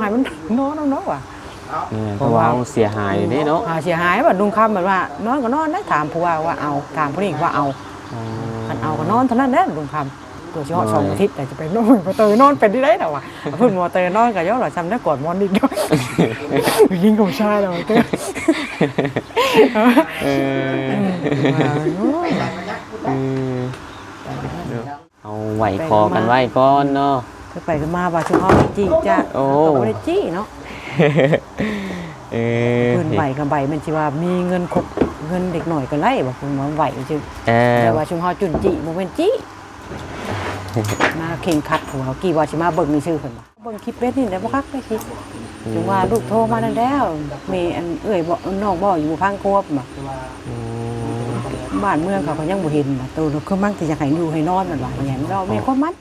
ให้มันนอนเนาะว่ะเนี่ยเพราะว่าเราเสียหายอยู่นี่เนาะหาเสียหายแบบลุงคำแบบว่านอนก็นอนได้ถามผู้ว่าว่าเอาถามผู้นี้ว่าเอาอ๋อคันเอาก็นอนเท่านั้นแหละลุงคำตัวชิฮอดสองอาทิตย์แต่จะไปนอนมาเตยนอนเป็นที่ได้หรอวะเพิ่นมาเตยนอนกับย่อหล่อจำได้กอดมอนนิดด้วยยิงของชายเราเตยเออเออเอาไหวคอกันไว้ก่อนเนาะ เธอไปกันมาว่าชิฮอดจี้จ้าโอ้ไม่ได้จี้เนาะเออเพิ่นใบกับใบมันสิว่ามีเงินครบเงินเด็กหน่อยก็ไล่บอกเพิ่นว่าไหวจึงเออแต่ว่าชุมเฮาจุนจิบ่แม่นจิมาเข่งขัดหัวกี่ว่าสิมาเบิ่งนี่ชื่อเพิ่นบ่เบิ่งคลิปเบ็ดนี่ได้บ่คักได้คิดถึงว่าลูกโทรมานั่นแล้วมีอันเอ้ยบ่น้องบ่อยู่พังควบบ่อืมบ้านเมืองเขาก็ยังบ่เห็นบ่ตัวคือมั่งที่จะให้อยู่ให้นอนนั่นว่าอย่างนี้เรามีความมัน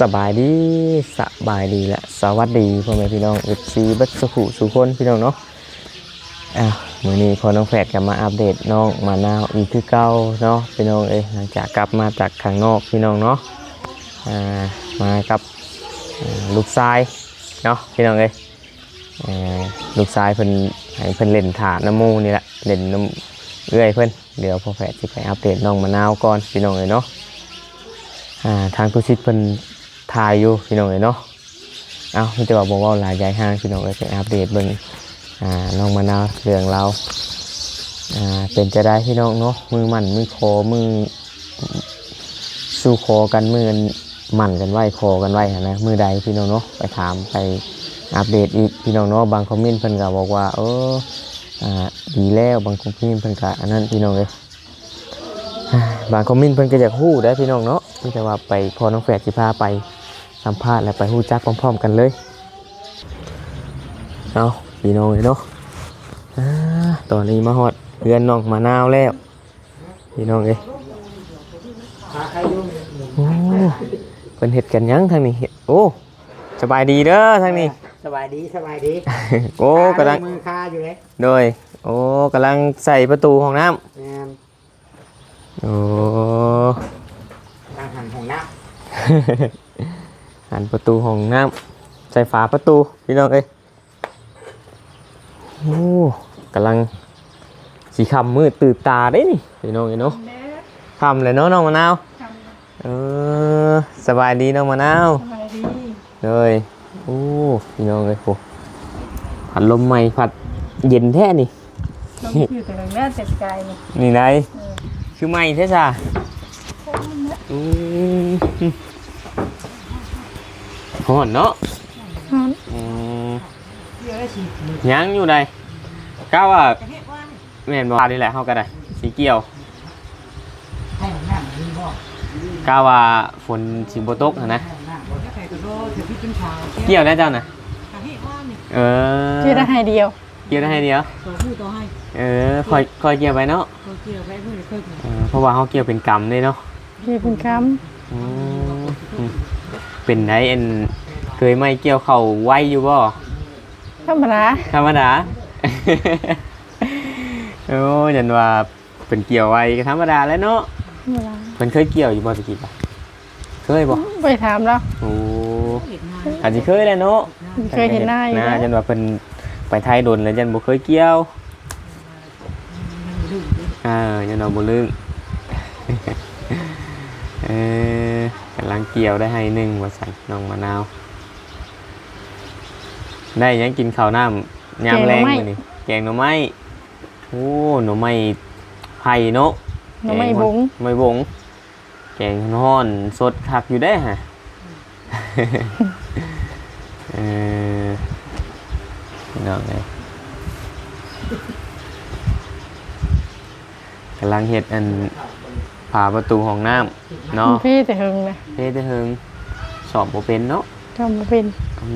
สบายดีสบายดีและสวัสดีพ่อแม่พี่น้องเอฟซีบัสุขุสุคนพี่น้องเนาะอ้าวมือนี้พอน้องแฝดกลับมาอัปเดตน้องมานาวอีกคือเก่าเนาะพี่น้องเอ้ยหลังจากกลับมาจากข้างนอกพี่น้องเนาะอ่ามากับลูกชายเนาะพี่น้องเอ้ยลูกชายเพิ่นให้เพิ่นเล่นถาดน้ำมูนี่แหละเล่นน้ำเอื้อยเพิ่นเดี๋ยวพ่อแฝดสิไปอัปเดตน้องมะนาวก่อนพี่น้องเอ้ยเนาะอ่าทางตุชิตเพิ่น ถ่ายอยู่พี่น้องเอ้ยเนาะเอาพี่จะบอกบอกว่าหลายยายห้างพี่น้องเอ้ยไปอัปเดตเบิ่งอ่าน้องมะนาวเรื่องเราอ่าเป็นจะได้พี่น้องเนาะมือมันมือคอมือสู้คอกันมือมั่นกันไว้คอกันไว้หั้นนะมือใดพี่น้องเนาะไปถามไปอัปเดตอีกพี่น้องเนาะบางคอมเมนต์เพิ่นก็บอกว่าเอออ่าดีแล้วบางคอมเมนต์เพิ่นก็อันนั้นพี่น้องเลยบางคอมเมนต์เพิ่นก็อยากฮู้ได้พี่น้องเนาะมีแต่ว่าไปพอน้องแฝดสิพาไป สัมภาษณ์และไปฮู้จักพร้อมๆกันเลยเอาพี่น้องเลยเนาะอ่าตอนนี้มาฮอดเรือนน้องมะนาวแล้วพี่น้องเอ้ยโอ้เพิ่นเฮ็ดกันหยังทางนี้เฮ็ดโอ้สบายดีเด้อทางนี้สบายดีสบายดีโอ้กำลังมือคาอยู่เลยโดยโอ้กำลังใส่ประตูห้องน้ำแม่นโอ้ทางหันของน้ หันประตูห้องน้ำใส่ฝาประตูพี่น้องเอ้ยโอ้กำลังสีคำมืดตื่นตาได้นี่พี่น้องเอ้ยเนาะคำเลยเนาะน้องมะนาวเออสบายดีน้องมะนาวเลยโอ้พี่น้องเอ้ยโหผัดลมใหม่ผัดเย็นแท้นี่ต้องอยู่แต่แม่เจ็บใจนี่นี่ไงคือใหม่แท้จ้ะอืม หอนเนาะฮ้อนอืมยังอยู่ใดก้าวว่าแม่นบอกนี่แหละเฮาก็ได้สีเกี่ยวำให้ของน้ำมีบ่ก้าวว่าฝนสิบ่ตกหั้นนะให้ของน้ำบ่ใครก็โดนถือพี่เป็นชาวเกี่ยวได้เจ้าน่ะเฮ็ดว่านี่เออชื่อได้ให้เดียว เกี่ยวได้ให้เดียวตัวผู้ตัวให้เออคอยคอยเกี่ยวไปเนาะตัวเกี่ยวไปเพิ่นเคยเออเพราะว่าเฮาเกี่ยวเป็นกรรมเลยเนาะพี่เป็นคอืมอืม เป็นไดเอ็นเคยไม่เกี่ยวเข้าไวอยู่บ่ำธรรมดาธรรมดา โอ้ยันว่าเป็นเกี่ยวไว้ก็ธรรมดาแล้วเนาะธรรมดาเพิ่นเคยเกี่ยวอยู่บ่ตะกี้ป่ะเคยบ่ไปถามแล้วโอ้อาจสิเคยแหล้วเนาะเคยเห็นหน้าอยู่นะแล้วยันว่าเพิ่นไปไทยโดนแล้วยันบ่เคยเกี่ยวอ่ายันว่าบ่ลึงเออ กำลังเกี่ยวได้ให้หนึ่งว่าสั่นน้องมะนาว ได้หยังกินข้าวน้ำยามแรงมื้อนี้แกงหน่อไม้โอ้หน่อไม้ไผ่เนาะน้องไม่บงไม่บงแกงฮ้อนสดคักอยู่ได้ฮะเออพี่น้องเลยกำลังเห็ดอัน ผาประตูห้องน้ำเนาะพี่แต่หึงนะเฮ็ดแต่เฮิงสอบบ่เป็นเนาะจำบ่เป็น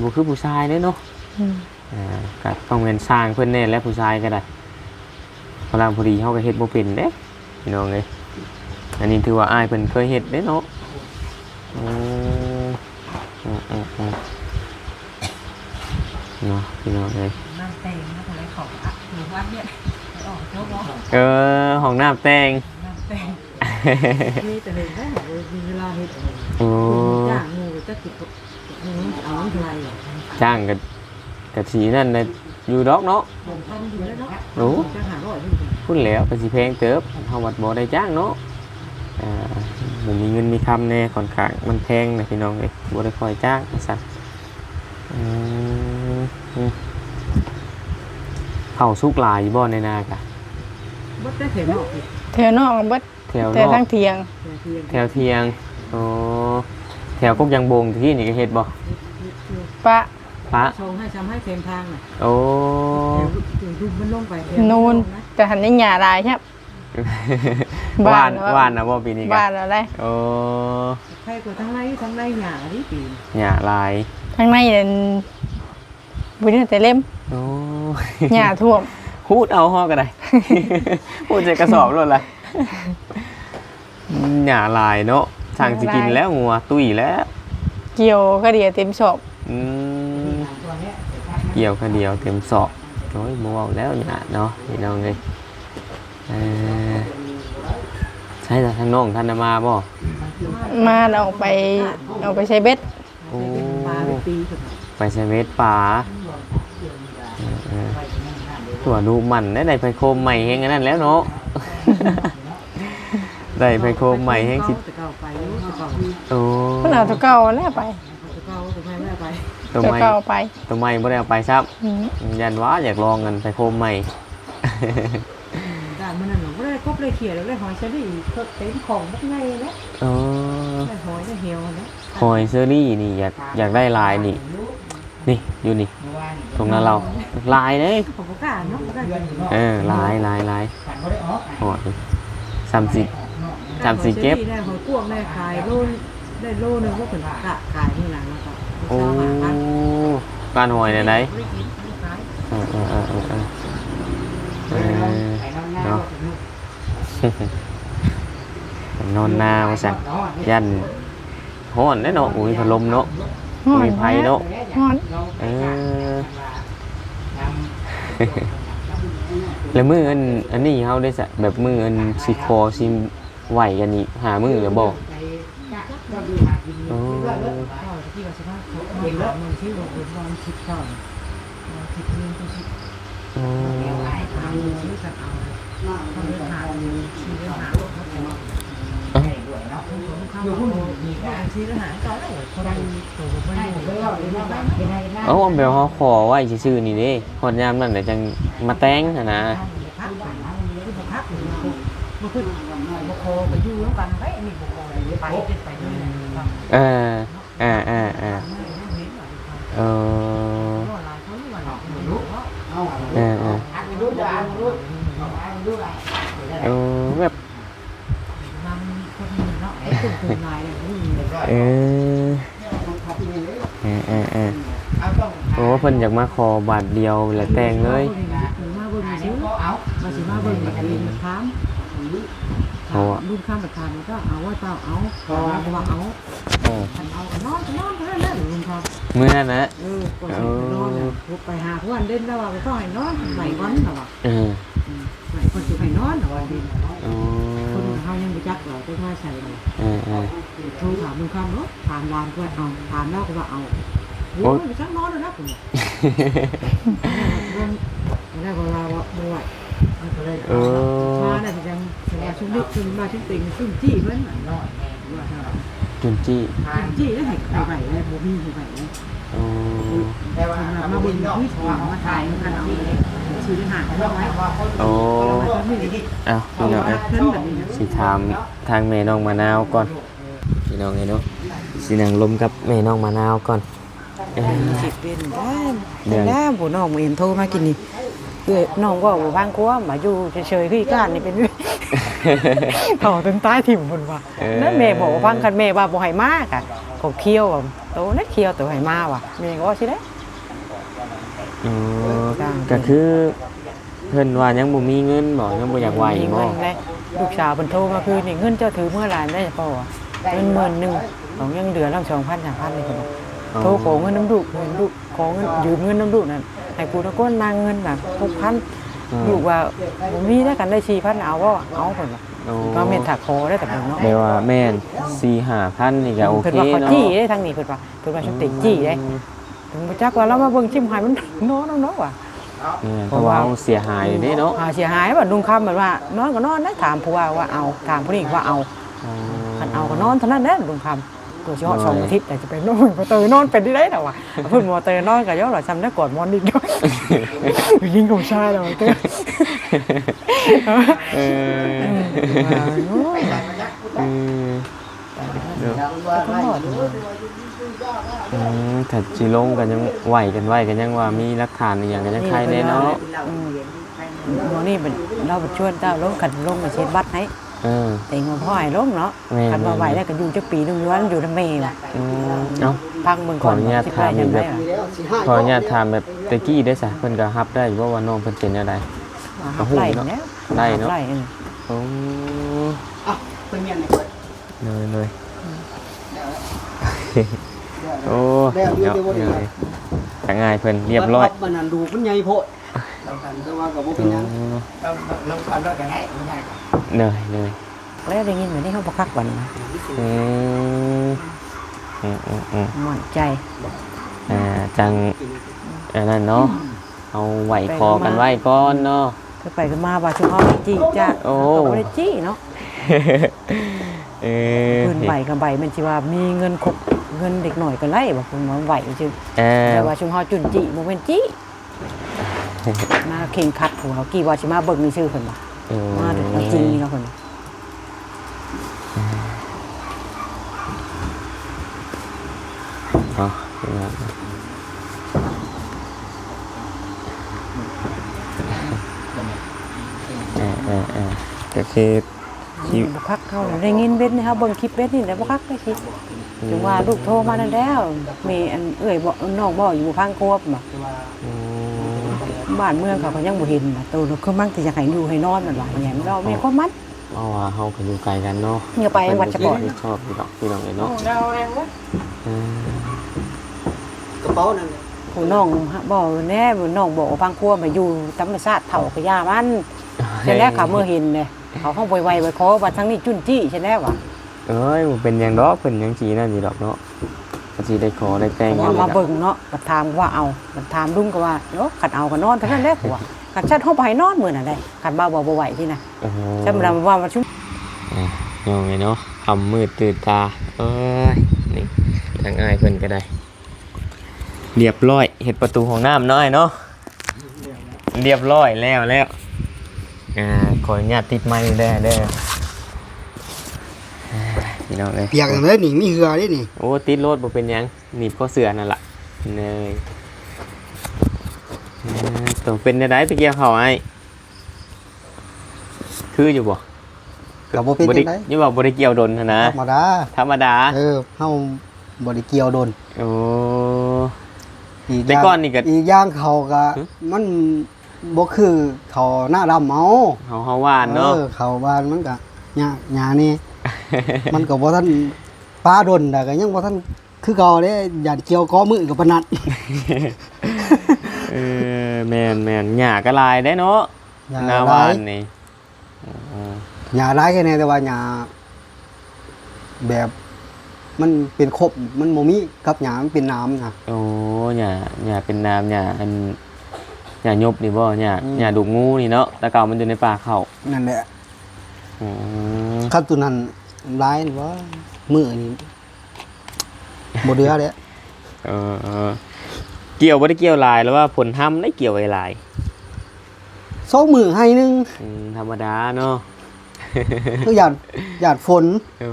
บ่คือผู้ชายเด้เนาะอืมอ่าก็ต้องเป็นสร้างเพิ่นแน่และผู้ชายก็ได้พลังพอดีเฮาก็เฮ็ดบ่เป็นเด้พี่น้องเอ้ยอันนี้ถือว่าอ้ายเพิ่นเคยเฮ็ดเด้เนาะอืมอืมอืมอืมเนาะพี่น้องเอ้ย น้ำเต็งนะคนไรของอะหรือว่าเนี่ยไปออกเจ้าบ่เออห้องน้ำแต่งน้ำเต็ง มีแต่เห็นได้บอกว่ามีเวลาเฮ็ดโอ้จ้างงูจะกินงูเอาเท่าไรจ้างกับกับสีนั่นนะอยู่ดอกเนาะผมทำอยู่แล้วเนาะโอ้จะหาร้อยพูดแล้วก็สิแพงเติบเฮาวัดบ่ได้จ้างเนาะอ่ามันมีเงินมีคำแน่ค่อนข้างมันแพงนะพี่น้องเอ้ยบ่ได้คอยจ้างซั่นอืมอืมเข้าสุกหลายบ่ในนากะบ่ได้เห็นอกเธอนอกบิด แถวแต่นอทั้กงเทียงแต่เพียงแถวเทียงโอ้แถวกุกยังบงที่นี่ก็เฮ็ดบ่ปะปะชงให้ทำให้เต็มทางน่ะโอ้เดี๋ยวดูมันลงไปนูนแต่หันนี่หยาลายครับหวานบ้านหวานนะบ่ปีนี้กับ้านอะไรโอ้ใครก็ทั้งไรทั้งไรหยาดิปีนหญ้าลายทั้งในเนี่ยบุญแต่เล่มโอ้ หยาท่วม พูดเอาฮอก็ได้ พูดใส่กระสอบเลยล่ะ หญ้าลายเนาะสั่งสิกินแล้วงัวตุ้ยแล้ว เกี่ยวก็เดียวเต็มศพอืมเกี่ยวคนเดียวเต็มสอบโอ้ยมัวเอาแล้วเนี่ยเนาะพี่น้องเลยเออใช่แต่ทางน้องท่านน่ะมาบ่มาเอาออกไปเอาไปใช้เบ็ดโอ้ปลาเป็นปีสุดไปเซเวตป่าเออตัวดูมันได้ได้ไพโคมใหม่แฮงอันนั้นแล้วเนาะ ได้ไพโคมใหม่แฮงสิจะเก่าไปจะเก่าโอ้เพิ่นเอาตัวเก่าแล้วไปจะเก่าจะไม่ไม่ไปตัวตัวใหม่เก่าไปตัวใหม่บ่ได้เอาไปซับอืมยันว่าอยากลองกันไพโคมใหม่ ด่านมันนั่นหนูไม่ได้ครบเลยเขียนเลยหอยเชอรี่เต็มของบักไงนะโอ้ได้หอยได้เหี่ยวนะหอยเซอรี่นี่อยากอยากได้ลายนี่ นี่อยู่นี่ตรงนั้นเราลายเลยของพวกกาเนาะได้เออลายลายลายขันบ่ได้ออกหอยสามสิบ จำสิเก็บได้หอยพวกได้ขายโลได้โลนึงก็เป็นกะขายนี่แหละแล้วก็โอ้เช้าหอยไหนไหนนไม่ขายเอนหน้าเนาะนอนนาวสั่นยันฮ้อนแน่เนาะอุ้ยพัดลมเนาะอนมีไผเนาะเออแล้วมืออันอันนี้เฮาได้สะแบบมืออันสิคอสิ ไหวกันนี่หามือแล้วบ่โอ้ก็ที่ว่าสภาพเขาเองแล้วมันที่โรงพยาบาลคิดก่อนคิดเรื่องก็คิดโอ้ทางชื่อกันเอาทำเรื่องหาชื่อเรื่องหาเขาแต่ว่าอยู่พุ่นมีการชื่อเรื่องหาเขาแล้วเขาได้ตัวไม่ได้ไม่ได้ไม่ได้เอ้าอันเบลเฮาขอไว้ซื่อๆนี่เด้ฮอดยามนั้นเดี๋ยวจังมาแต่งหั่นนะพักไปพักอยู่ มาขึ้นมาโคไปอยู่แล้วกันไปนี่บุคคลไปไปด้วยเอออ่าอ่าอ่าเออเออเอออันนี้รู้จักอันนี้รู้อันนี้รู้อะไรเออแบบเนาะไอ้ตุ่มตุ่มลายเนี่ยนี่เออเออเออเออเอาต้องโอ้เพิ่นอยากมาขอบาทเดียวแล้วแต่งเลยมาเบิ่งซื้อเอามาสิมาเบิ่งแบบนี้มาถาม เอาอะรุ่นข้ามประธานก็เอาว่าเต้าเอาเอาว่าเอาโอ้เอานอนนอนเท่านั้นแหละลุงครับมื้อนั้นนะเออก่อนจะนอนไปหาวันเด่นแล้วว่าก็ให้นอนไหลวันเหรอเออไหลคนจะให้นอนเหรอดิโอ้คนเขายังไม่จักเหรอจะมาใส่เลย เออเออ โทรถามลุงข้ามเนาะถามวานก็เอาถามแล้วก็ว่าเอาโอ้ยไม่จักนอนเลยนะผม ไม่ได้เวลาว่าบ่ไหว เออมาได้จังสมาชุมนิดชุมมาชุมติงชุมจี้เพิ่นน่ะน้อยแม่จุนจี้ชุมจี้แล้วให้ไปไปแล้วบ่มีไปแล้วโอ้แต่ว่ามามาเบิ่งวิถีมาถ่ายกันเอาชื่อหาเอาไว้โอ้อ้าวพี่น้องเอ้สิถามทางแม่น้องมะนาวก่อนพี่น้องเอ้เนาะสินั่งลมกับแม่น้องมะนาวก่อนเอ้ยสิเป็นได้เดือนได้ผู้น้องเอ็นโทรมากินนี่ เอ้ยน้องก็บ่ฟังกลัวมาอยู่เฉยๆพี่ก้านนี่เป็น ต่อถึงใต้ถิ่มพุ่นว่านั่นแม่บอกว่าฟังกันแม่ว่าบ่ให้มากอะเขาเคี้ยวอะโตนักเคี้ยวตัวให้มาว่ะแม่ก็ว่าสิได้ โอ้ก็คือเพิ่นว่ายังบ่มีเงินบ่ยังบ่อยากไหวมีบ่เงินเลยลูกสาวเพิ่นโทรมาคืนนี่เงินเจ้าถือเมื่อไหร่ได้ป่าวะเงินหมื่นหนึงของยังเดือนละ2,000 3,000นี่เพิ่นบอกโทรขอเงินน้ำลูกเงินลูกขอเงินยืมเงินน้ำลูกนั่น ให้กูตะโกนมาเงินน่ะ6,000ลูกว่าบ่มีได้กันได้4,000เอาบ่เอาเพิ่นว่าโอ้ก็เม็ดถักคอได้แต่เพิ่นเนาะแม่ว่าแม่นสี่ห้าพันนี่ก็โอเพิ่นเคว่าเขาเนาะจี้ได้ทางนี้เพิ่นว่าเพิ่นว่าชุดติจี้ได้ถึงบ่จักว่าเรามาเบิ่งชิมหายมันโน้เนาะว่ะแม่นเพราะว่าเสียหายอยู่นี่เนาะหาเสียหายแบบลุงคำแบบว่านอนก็นอนได้ถามผู้ว่าว่าเอาถามผู้นี้ว่าเอาคันเอาก็นอนเท่านั้นแหละลุงคำ ตัวชิฮอดสองอาทิตย์แต่จะไปนอนมาเตยนอนเป็นที่ได้หรอวะเพิ่นมาเตยนอนกับย่อหล่อจำได้ก่อนมอนนิดด้วยยิงของชายเราเตยเออเออเดี๋ยวอืมถ้าจิลงกันยังไหวกันไหวกันยังว่ามีหลักฐานอหย่างกันยังใครแน่เนาะมอนี่เป็นเราไปชวนเจ้าลงกันลงมาเช็ดบัตรให้เออแต่งมาพ่อให้ลงเนาะแม่คันมาไหวแล้วก็อยู่จักปีนึงย้อนอยู่น้ำเมย์ว่ะอืมเนาะพังเมืองขออนุญาตถามอีกแบบสิไปขออนุญาตถามแบบตะกี้ได้สะเพิ่นก็รับได้อยู่ว่าว่าน้องเพิ่นเป็นอะไรหับไหลเนาะได้เนาะไหลเออ โอ้อ้าวเป็นยังไงเลยเลยโอ้เดี๋ยวเลยทางง่ายเพิ่นเรียบร้อยมันนั่นดูมันใหญ่โพดเรากันแต่ว่าก็บ่เป็นหยัง เราเราความรอดกันให้ไม่ได้ เหนื่อยเหนื่อยแล้วได้ยินเหมือนที่เขาประคักบันนะอืมอืมอืมอืมหม่นใจอ่าจังอันนั้นเนาะเอาไหวคอกันไว้ก่อนเนาะก็ไปกันมาว่าชุมเขาจี้จ้าโอ้ก็บ่ได้จี้เนาะเออคืนใบกับใบมันสิว่ามีเงินครบเงินเด็กหน่อยก็ไล่บอกคุณหมอไหวจริงเออแต่ว่าชุมเขาจุนจี้บ่แม่นจี้มาเข่งคัดหัวกี่ว่าสิมาเบิ่งนี่ชื่อเพิ่นบ่เออ มาถึงจริงนี่เนาะเพิ่นเอาเออเออเออก็คือบ่คักเขาได้ยินเบ็ดนี่เฮาเบิ่งคลิปเบ็ดนี่แล้วบ่คักได้คิดถึงว่าลูกโทรมานั่นแล้ว มีอันเอ้ยบ่น้องบ่อยู่บ่พังควบบ่ อืม บ้านเมืองเขาก็ยังบ่เห็นน่ะตัวเราคือมั่งแต่อยากให้อยู่ให้นอนนั่นล่ะแหมเรามีความมันเพราะว่าเขาก็อยู่ไกลกันเนาะอย่าไปวัดจะก่อนเพิ่นชอบพี่ดอกพี่น้องเลยเนาะเราเองวะเออกระเป๋านั่นแหละผู้น้องบอกแน่ผู้น้องบอกว่าพังครัวมาอยู่ธรรมชาติเฒ่าก็ย่ามันใช่แล้วเขาเมื่อเห็นเนี่ยเขาห้องไวๆไว้ขอว่าทั้งนี้จุนจี้ใช่แล้วว่ะเอ้ยบ่เป็นหยังดอกเพิ่นหยังสีนั่นนี่ดอกเนาะ ก็สิได้ขอได้แต่งว่ามาเบิ่งเนาะมาถามว่าเอามันถามลุงก็ว่าเนาะขัดเอาก็นอนเท่านั้นแหละผัวขัดชัดห้องไปนอนมื้อนั่นได้ขัดบ่าบ่บ่ไหวที่น่ะโอ้โหจำได้ว่ามันชุ่มอะยังไงเนาะคำมืดตื่นตาเอ้ยนี่ทางอ้ายเพิ่นก็ได้ เรียบร้อยเฮ็ดประตูห้องน้ำน้อยเนาะเรียบร้อยแล้วแล้วอ่าขออนุญาตติดไม้ได้เด้ออ่า พี่น้องเอ้ยเปียกจังได๋นี่มีเหือเด้นี่ โอ้ติดรถบ่เป็นหยังหนีบข้อเสือนั่นล่ะเนยเออต้องเป็นได้ไปเกี่ยวเขาไอ้คืออยู่บ่ก็บ่เป็นบ่จัได้งได๋ยังว่าบ่ได้เกี่ยวดนหั้นนะ ธรรมดา ธรรมดา เออเฮาบ่ได้เกี่ยวโดนโอ้อีแต่ก่อนนี่ก็อีกอย่างเขาก็หึ มันบ่คือเขาหน้าดำเอาเฮาเฮาว่านเนาะ ออเขาบ้านมันก็หญ้าหญ้านี่ มันก็บ่ทันป้าดนแต่ก็ยังบ่ทันคือเก่าเด้อย่าเกี่ยวก้อมือกับปานนัดเออแม่นแม่นหญ้าก็ลายได้เนาะหญ้าหน้าหลาว่ายนนี่อ๋อหญ้าหลายแค่ไหนแต่ว่าหญ้าแบบมันเป็นครบมันบ่มีกับหญ้ามันเป็นน้ำนะโอ้หญ้าหญ้าเป็นน้ำหญ้าอันหญ้ายบนี่บ่หญ้าอืมหญ้าดุกงูนี่เนาะแต่เก่ามันอยู่ในป่าเขานั่นแหละอืม คันตัวนั้นหลายนี่ว่ามือนี่บ่เดือเด้เออเออเกี่ยวบ่ได้เกี่ยวลายแล้วว่าผลทำได้เกี่ยวไอ้ลายสองมือให้หนึงอืมธรรมดาเนาะก็หยาดหยาดฝนโอ้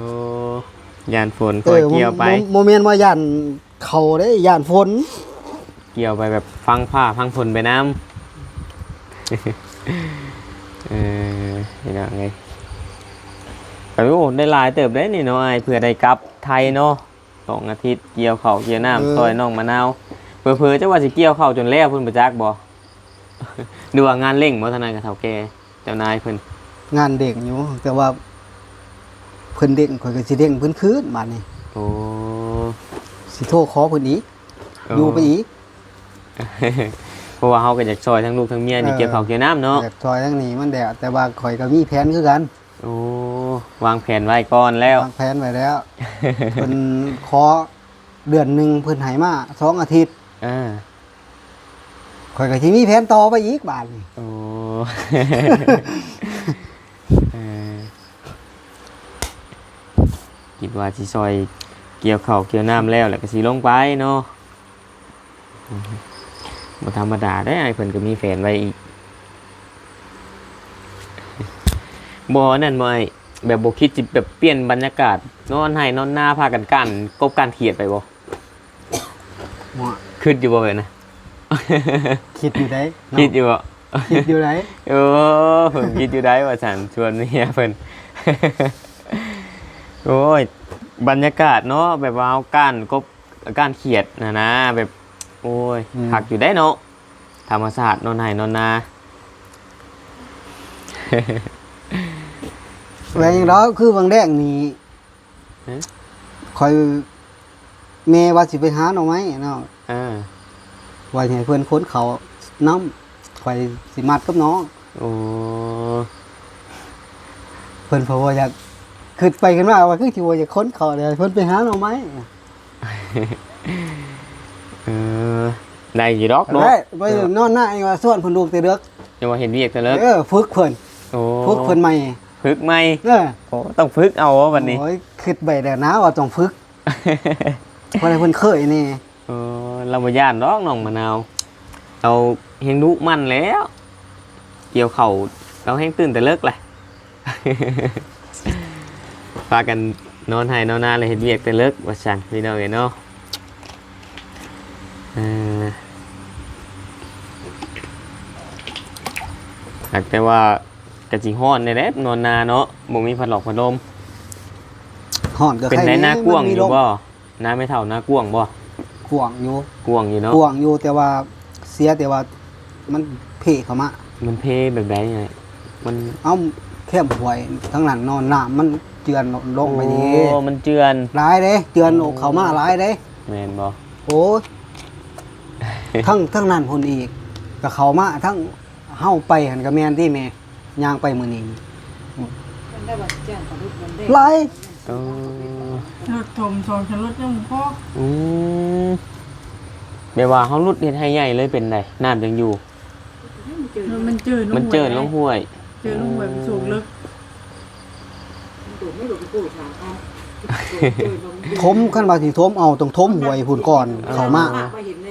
ยานฝนคอยเกี่ยวไป โมเมนต์ว่าหยาดเขาได้หยาดฝนเกี่ยวไปแบบฟังผ้าฟังฝนไปน้ำ เออนี่นะไง แต่โอ้ได้หลายเติบได้นี่เนาะไอ้เพื่อได้กลับไทยเนาะสองอาทิตย์เกี่ยวเข่าวเกี่ยวน้ำซอยน้องมะนาวเพื่อเพื่อจะว่าสิเกี่ยวเข่าวจนแล้วเพิ่นประจักบ่ ดูว่างานเร่งบ่ทนายกับเฒ่าแก่เจ้านายเพิ่นงานเด้งอยู่ แต่ว่าเพิ่นเด้งข่อยก็สิเด้งเพิ่นคืนบัดนี้โอ้สิโทรขอเพิ่นอีกอยู่ไปอีก เพราะว่าเฮาก็อยากซอยทั้งลูกทั้งเมียนี่เออ เกี่ยวข้าวเกี่ยวน้ำเนาะแบบซอยทั้งนี้มันแดดแต่ว่าข่อยก็มีแผนคือกัน โอ้ วางแผนไว้ก่อนแล้ว วางแผนไว้แล้วเพิ่นขอเดือนหนึงเพิ่นให้มาสองอาทิตย์อ่าข่อยก็สิมีแผนต่อไปอีกบาดนี้โอ้ เออคิดว่าสิซอยเกี่ยวข้าวเกี่ยวน้ำแล้วแล้วก็สิลงไปเนาะอือฮึบ่ธรรมดาได้ไอ้เพิ่นก็มีแผนไว้อีกบ่นั่นบ่ไอ้ แบบบ่คิดสิแบบเปลี่ยนบรรยากาศ นอนให้นอนหน้าพากันกันกบการเขียดไปบ่คิดอยู่บ่เว้ยนะคิดอยู่ได้เนาะคิดอยู่บ่คิดอยู่ได้เออเพิ่นคิดอยู่ได้ว่าฉันชวนเมียเพิ่นโอ้ยบรรยากาศเนาะแบบว่าเอาก้านกบก้านเขียดนะนะแบบ โอ้ยหักอยู่ได้เนาะธรรมศาสตร์นอนไหนนอนนา แล้วอย่างเราคือบางแรกนี่ฮะข่อยแม่ว่าสิไปหาหน่อไม้เนาะอ่าว่าสิให้เพิ่นค้นเขาน้ำข่อยสิมัดกับน้องโอ้เพิ่นเพราะว่าอยากขึ้นไปกันว่าว่าคือสิว่าอยากค้นเขาเลยเพิ่นไปหาหน่อไม้เออได้อยู่ดอกเนาะได้ไปนอนหน้าไอ้ว่าส่วนเพิ่นลูกแต่เด็กยังว่าเห็นเวียกแต่เลิกเออฝึกเพิ่นโอ้ฝึกเพิ่นใหม่ ฝึกไหมเออโอ้ต้องฝึกเอาวะวันนี้โอ้ยคิดไปแล้วนะว่าต้องฝึกเพราะอะไรเพิ่นเคยนี่เออเราบ่ย่านดอกน้องมะนาวเราเฮงดุมันแล้ว เกี่ยวเข่าเราแห้งตื่นแต่เลิกแหละพากันนอนให้นอนนาเลยเห็นเวียกแต่เลิกว่าสั่นพี่น้องเห็นเนาะเออหากแต่ว่า กะจิฮ้อนในแหละนอนนาเนาะบ่มีพัดหลอกพัดลมห่อนก็เป็นใครได้หน้ากว้างมัอมียู่ลมบ่หน้าไม่เท่าหน้ากว้างบ่กว้างอยู่กว้างอยู่เนาะกว้างอยู่แต่ว่าเสียแต่ว่ามันเพเข้ามามันเพแบบไหนไงมันเอาแคบหวยทั้งนั้นนอนน้ำมันเจือนลงไปดีโอ้มันเจือนหลายเด้เจือนอกเขามาหลายเด้แมนบ่โอ้ยทั้งทั้งนั้นคนอีกกับเขามาทั้งเฮาไปหันกับแมนที่แม่ ย่างไปมื้อนี้หลายเออรถถมสองชั้นรถยังพ่ออืมแม่ว่าเฮารุดเฮ็ดให้ใหญ่เลยเป็นไดน้ำยังอยู่ มันเจอมันเจินลงห้วย เจอลงแบบสูงลึก ทมขั้นว่าสิทมเอาต้องทมหวยพุ่นก่อนเขามา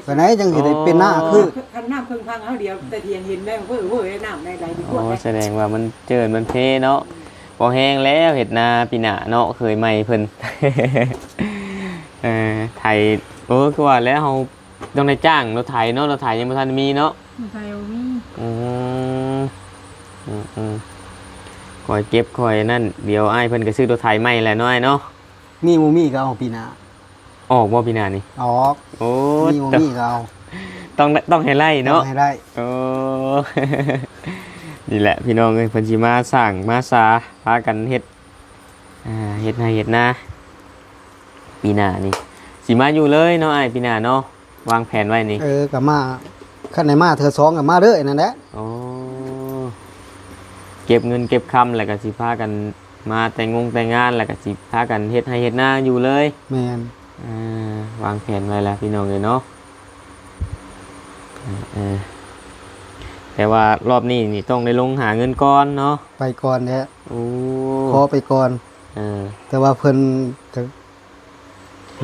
ก็ไหนจังสิได้เป็นหน้าคือคันน้ำเพิ่งพังเอาเดียวแต่เทียนเห็นได้เว้ยเว้ยน้ำในไหลดีกอ๋อว่าแสดงว่ามันเจินมันเพเนาะบ่แห้งแล้วเฮ็ดนาปีหน้าเนาะเคยใหม่เพิ่นเออไทยเออคือว่าแล้วเฮาต้องได้จ้างรถไถเนาะรถไถยังบ่ทันมีเนาะมันไทยเอามี่อืมอืมอืมคอยเก็บคอยนั่นเดี๋ยวไอ้ายเพิ่นก็ซื้อรถไถใหม่แหละน้อยเนาะ มีบ่มีก็เอาปีหน้าออกบ่พี่นานี่ออกโอ้มีบ่ต้องมีก็เอาต้องต้องให้ไล่เนาะอให้ได้โอ้ นี่แหละพี่น้องเอ้ยเพิ่นสิมาสร้างมาสาพากันเฮ็ดอ่าเฮ็ดนาเฮ็ดนาปีหน้านี่สิมาอยู่เลยเนาะไอ้ายปีหน้าเนาะวางแผนไว้นี่เออก็มาคันไหนมาเธอสองก็มาเด้อนั่นแหละโอ้เก็บเงินเก็บคำแล้วก็สิพากัน มาแต่งงแต่งงานแล้วก็สิพากันเฮ็ดให้เฮ็ดนาอยู่เลยแม่นอ่าวางแผนไว้แล้วพี่น้องเลยเนาะเออแต่ว่ารอบนี้นี่ต้องได้ลงหาเงินก้อนเนาะไปก่อนแหละโอ้ขอไปก่อนเออ แต่ว่าเพิ่นก็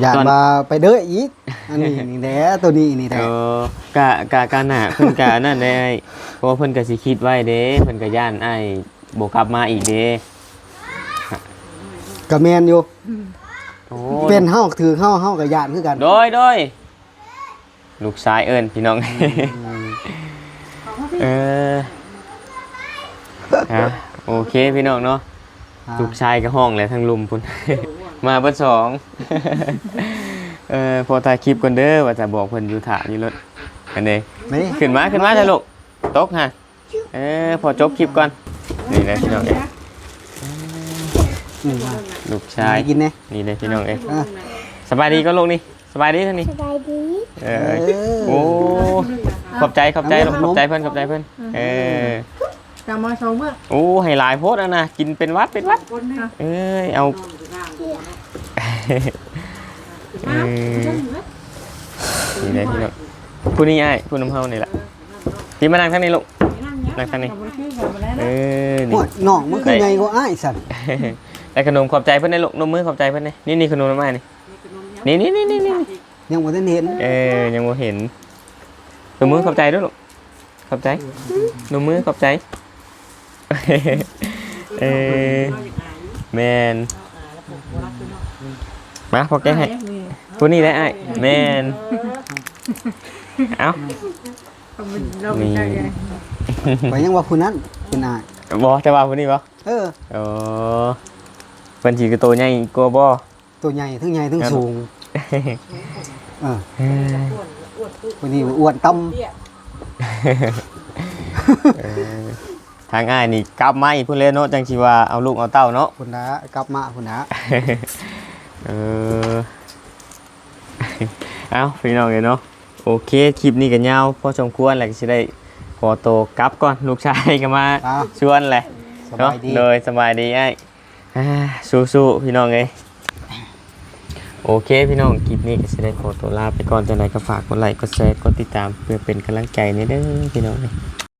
อยากตอน มาไปเด้ออีกอันนี้นี่แหละตัวนี้นี่แหเอละอกะกะกะหนาเพิ่นกะนั่นได้เพราะว่าเพิ่นก็สิคิดไว้เด้เพิ่นก็ย่านไอ้บ่กลับมาอีกเด้ ก็แม่นอยู่ โอ้เป็นเฮาถือเฮาเฮาก็ย่านคือกันโดยโดยลูกชายเอิ้นพี่น้อง เออฮะโอเคพี่น้องเนาะ อ่าลูกชายก็ห้องเลยทั้งลุมพุ่น มาเบิดสอง เออพอถ่ายคลิปก่อนเด้อว่าจะบอกเพิ่นอยู่ถาอยู่รถอันนี้นี่ขึ้นมาขึ้นมาเถอะลูกตกฮะเออพอจบคลิปก่อนนี่นะพี่น้องเอ้ย อืมว่าลูกชายกินเนี่ยนี่เลยพี่น้องเอ้ยอะสบายดีก็ลูกนี่สบายดีท่านนี่สบายดีเออโอ้ขอบใจขอบใจลูกขอบใจเพื่อนขอบใจเพื่อนเออจะมาชมเมื่อโอ้ให้หลายโพดแล้วนะกินเป็นวัดเป็นวัดคนนะเอ้ยเอานอนอยู่ข้างเออนี่เลยพี่น้องผู้นี้ไอ้ายผู้น้ำเฮานี่แหละพี่มานั่งทางนี้ลูกนั่งทางนี้เออโอ้นี่ยน้องมันคือไงก็อ้ายสัน ได้ขนมขอบใจเพื่อนในลูกนมมือขอบใจเพื่อนนี่นี่นี่ขนมน้ำไม้นี่นี่นี่นี่นี่นี่ยังบ่ทันเห็นเออยังบ่เห็นนมมือขอบใจด้วยลูกขอบใจนมมือขอบใจเออแมนมาพอแกให้ผู้นี้ได้ไอ้ายแมนเอ้าเราเป็นใจไงไปยังว่าผู้นั้นเป็นอ้ายบอแต่ว่าผู้นี้บ่เอออ๋อเพิ่นสิคือโตใหญ่กว่าบ่ ตัวใหญ่ทั้งใหญ่ทั้งสูงเออเอ้ยวันนี้อ้วนต่ำเออทางอ้ายนี่กลับมาอีกพุ่นเลยเนาะจังสิว่าเอาลูกเอาเต้าเนาะพุ่นนะกลับมาพุ่นนะเออ เอาพี่น้องเลยเนาะโอเคคลิปนี้กันยาวพอสมควรแหละก็สิได้ขอตัวกลับก่อนลูกชายก็มา อ้าวชวนแหละสเนาะบายดีเลยสบายดีไอ้ อ่าสู้ๆพี่น้องเอ้ยโอเคพี่น้องคลิปนี้ก็สิได้ขอตัวลาไปก่อนจะไหนก็ฝากกดไลค์กดแชร์กดติดตามเพื่อเป็นกำลังใจในเด้อพี่น้องเอ้ย